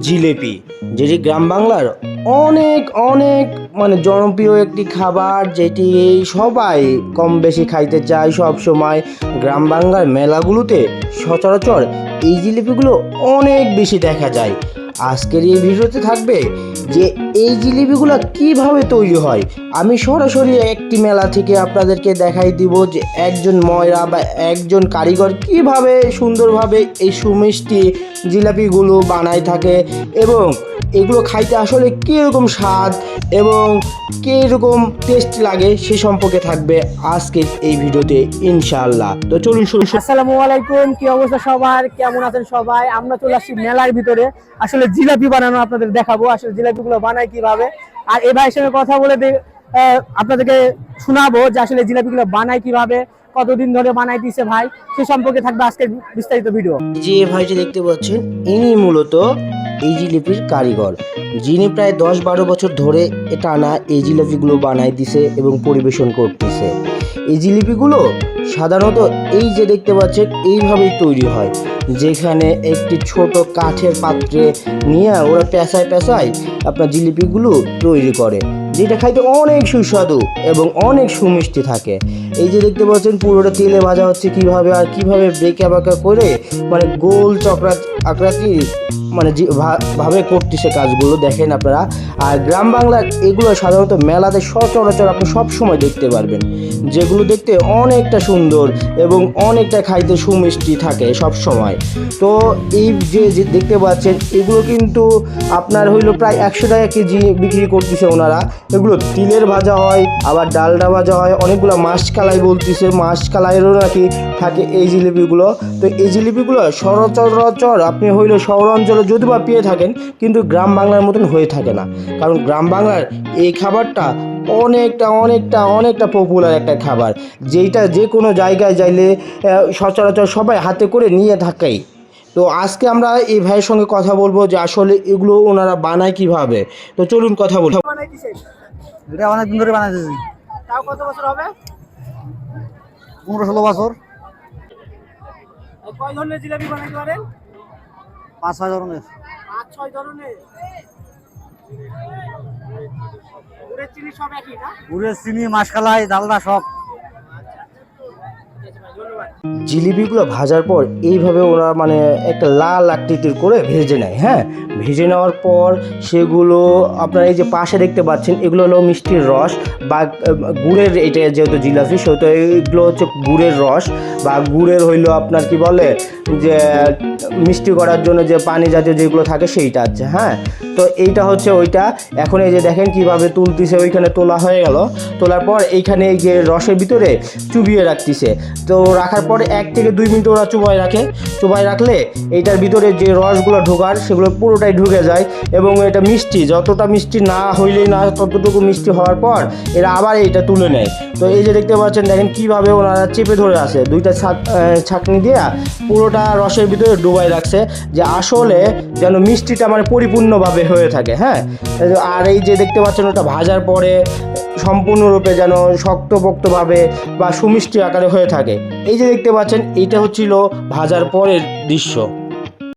জিলেপি যেটি গ্রাম বাংলার অনেক অনেক মানে জনপ্রিয় একটি খাবার যেটি সবাই কম বেশি খাইতে চায় সব সময়। গ্রাম বাংলার মেলাগুলোতে সচরাচর এই জিলিপিগুলো অনেক বেশি দেখা যায়। আজকের এই ভিডিওতে থাকবে যে এই জিলিপিগুলো কীভাবে তৈরি হয়। আমি সরাসরি একটি মেলা থেকে আপনাদেরকে দেখাই দিব যে একজন ময়রা বা একজন কারিগর কীভাবে সুন্দরভাবে এই সুমিষ্টি জিলাপিগুলো বানায় থাকে এবং এগুলো খাইতে আসলে কীরকম স্বাদ এবং কীরকম টেস্ট লাগে সে সম্পর্কে থাকবে আজকের এই ভিডিওতে, ইনশাআল্লাহ। তো চলুন শুরু আসসালামু আলাইকুম, কি অবস্থা সবার? কেমন আছেন সবাই? আমরা চলে আসছি মেলার ভিতরে। আসলে জিলাপি বানানো আপনাদের দেখাবো। আসলে জিলাপিগুলো বানায় কীভাবে? আর এই ভাইয়ের সঙ্গে কথা বলে আপনাদেরকে শোনাবো যে আসলে জিলাপিগুলো বানায় কীভাবে। কতদিন ধরে বানাই দিছে ভাই? সে সম্পর্কে থাকবে আজকের বিস্তারিত ভিডিও। যে ভাই যে দেখতে পাচ্ছেন, ইনি মূলত এই জিলিপির কারিগর, যিনি প্রায় দশ বারো বছর ধরে টানা এই জিলিপিগুলো বানাই দিছে এবং পরিবেশন করতেছে। এই জিলিপিগুলো সাধারণত এই যে দেখতে পাচ্ছেন, এইভাবেই তৈরি হয়। যেখানে একটি ছোট কাঠের পাত্রে নিয়ে ওরা পেঁচায় পেঁচায় আপনার জিলিপিগুলো তৈরি করে, যেটা খাইতে অনেক সুস্বাদু এবং অনেক সুমিষ্টি থাকে। এই যে দেখতে পাচ্ছেন, পুরোটা তেলে ভাজা হচ্ছে কীভাবে আর কীভাবে বেঁকা বাঁকা করে মানে গোল চক্রা আকৃতি মানে ভাবে করতেছে কাজগুলো দেখেন আপনারা। আর গ্রাম বাংলার এগুলো সাধারণত মেলাতে সচরাচর আপনি সব সময় দেখতে পারবেন। যেগুলো দেখতে অনেকটা সুন্দর এবং অনেকটা খাইতে সুমিষ্টি থাকে সব সময় তো এই যে যে দেখতে পাচ্ছেন, এগুলো কিন্তু আপনার হইল প্রায় একশো টাকা কেজি বিক্রি করতেছে ওনারা। এগুলো তিলের ভাজা হয়, আবার ডালডা ভাজা হয়, অনেকগুলো মাছ কালাই বলতেছে। মাছ কালাইয়েরও নাকি থাকে এই জিলিপিগুলো। তো এই জিলিপিগুলো সচরাচর আপনি হইল শহর অঞ্চলে যদি বা পেয়ে থাকেন কিন্তু গ্রাম বাংলার মতন হয়ে থাকে না। কারণ গ্রাম বাংলার এই খাবারটা অনেকটা অনেকটা অনেকটা পপুলার একটা খাবার। যেইটা যে কোনো জায়গায় যাইলে সচরাচর সবাই হাতে করে নিয়ে থাকেই। তো আজকে আমরা এই ভাইয়ের সঙ্গে কথা বলব যে আসলে এগুলো ওনারা বানায় কীভাবে। তো চলুন কথা বলব এটা ধরে বানাইতেছি তাও কত বছর হবে? পনেরো ষোলো বছর। কয় ধরনের জিলাপি বানাইতে পারেন? পাঁচ ছয় ধরনের। পাঁচ ছয় ধরনের? গুড়ের চিনি সব একই না? গুড়ের চিনি মাসকালাই ডালদা সব। জিলিপিগুলো ভাজার পর এইভাবে ওরা মানে একটা লাল আকৃতির করে ভেজে নেয় হ্যাঁ? ভেজে নেওয়ার পর সেগুলো আপনারা এই যে পাশে দেখতে পাচ্ছেন, এগুলো হলো মিষ্টির রস বা গুড়ের এটা যেহেতু জিলাপি, সেহেতু এগুলো হচ্ছে গুড়ের রস বা গুড়ের হইল আপনার কি বলে যে মিষ্টি করার জন্য যে পানি জাতীয় যেগুলো থাকে সেইটা আছে হ্যাঁ? তো এইটা হচ্ছে ওইটা। এখন এই যে দেখেন কীভাবে তুলতিছে, ওইখানে তোলা হয়ে গেল। তোলার পর এইখানে এই যে রসের ভিতরে চুবিয়ে রাখতিছে। তো রাখার পরে এক থেকে দুই মিনিট ওরা চুবাই রাখে। চুবাই রাখলে এইটার ভিতরে যে রসগুলো ঢোকার, সেগুলো পুরোটাই ঢুকে যায় এবং এটা মিষ্টি। যতটা মিষ্টি না হইলেই না, ততটুকু মিষ্টি হওয়ার পর এরা আবার এইটা তুলে নেয়। তো এই যে দেখতে পাচ্ছেন, দেখেন কীভাবে ওনারা চেপে ধরে আছে। দুইটা ছাঁকনি দিয়া পুরোটা রসের ভিতরে ডুবাই রাখছে যে আসলে যেন মিষ্টিটা মানে পরিপূর্ণভাবে হয়ে থাকে হ্যাঁ? আর এই যে দেখতে পাচ্ছেন, ওটা ভাজার পরে সম্পূর্ণরূপে যেন শক্তপোক্তভাবে বা সুমিষ্টি আকারে হয়ে থাকে। এই যে দেখতে পাচ্ছেন এটা হচ্ছিল ভাজার পরের দৃশ্য।